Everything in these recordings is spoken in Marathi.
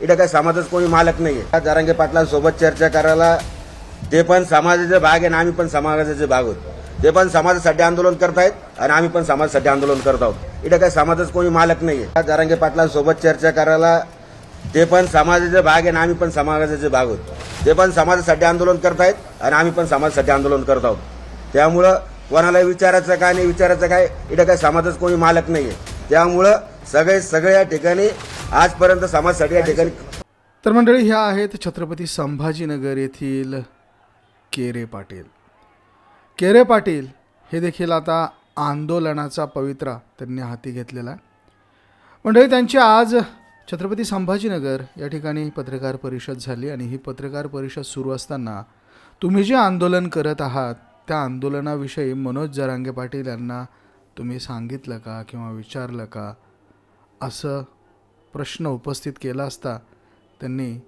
इथं काही समाजाचं कोणी मालक नाही आहे जरांगे पाटलांसोबत चर्चा करायला ते पण समाजाचे भाग आहे आणि आम्ही पण समाजाचे भाग आहोत. ते पण समाजासाठी आंदोलन करतायत आणि आम्ही पण समाजासाठी आंदोलन करत आहोत. इथं काही समाजाचं कोणी मालक नाही आहे जरांगे पाटलांसोबत चर्चा करायला ते पण समाजाचे भाग आहे आणि आम्ही पण समाजाचे भाग आहोत. ते पण समाजासाठी आंदोलन करतायत आणि आम्ही पण समाजासाठी आंदोलन करत आहोत. त्यामुळं कोणाला विचारायचं काय नाही विचारायचं काय इथं काय समाजाचं कोणी मालक नाही आहे त्यामुळं सगळे सगळे या ठिकाणी आजपर्यंत समाजासाठी या ठिकाणी तर मंडळी ह्या आहेत छत्रपती संभाजीनगर येथील केरे पाटील. केरे पाटील हे देखील आता आंदोलनाचा पवित्रा त्यांनी हाती घेतलेला आहे. मंडळी त्यांची आज छत्रपती संभाजीनगर या ठिकाणी पत्रकार परिषद झाली आणि ही पत्रकार परिषद सुरू असताना तुम्ही जे आंदोलन करत आहात त्या आंदोलनाविषयी मनोज जरांगे पाटील यांना तुम्ही सांगितलं का किंवा विचारलं का? असं प्रश्न उपस्थित केला असता त्यांनी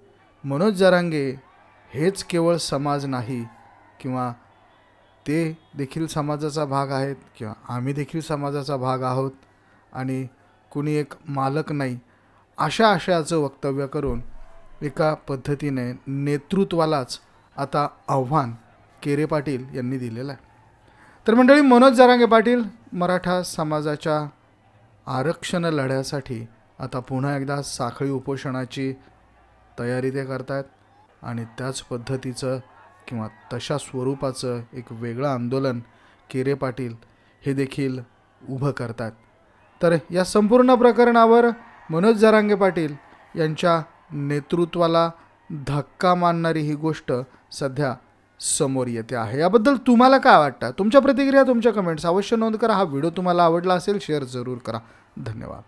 मनोज जरांगे हेच केवळ समाज नाही किंवा ते देखील समाजाचा भाग आहेत किंवा आम्ही देखील समाजाचा भाग आहोत आणि कुणी एक मालक नाही अशा आशयाचं वक्तव्य करून एका पद्धतीने नेतृत्वालाच आता आव्हान केरे पाटील यांनी दिलेलं आहे. तर मंडळी मनोज जरांगे पाटील मराठा समाजाच्या आरक्षण लढ्यासाठी आता पुन्हा एकदा साखळी उपोषणाची तयारी ते करतायत आणि त्याच पद्धतीचं किंवा तशा स्वरूपाचं एक वेगळं आंदोलन केरे पाटील हे देखील उभं करतात तर या संपूर्ण प्रकरणावर मनोज जरांगे पाटील यांच्या नेतृत्वाला धक्का मानणारी ही गोष्ट सध्या समोर येते आहे. याबद्दल तुम्हाला काय वाटतं? तुमच्या प्रतिक्रिया तुमच्या कमेंट्स अवश्य नोंद करा. हा व्हिडिओ तुम्हाला आवडला असेल शेअर जरूर करा. धन्यवाद.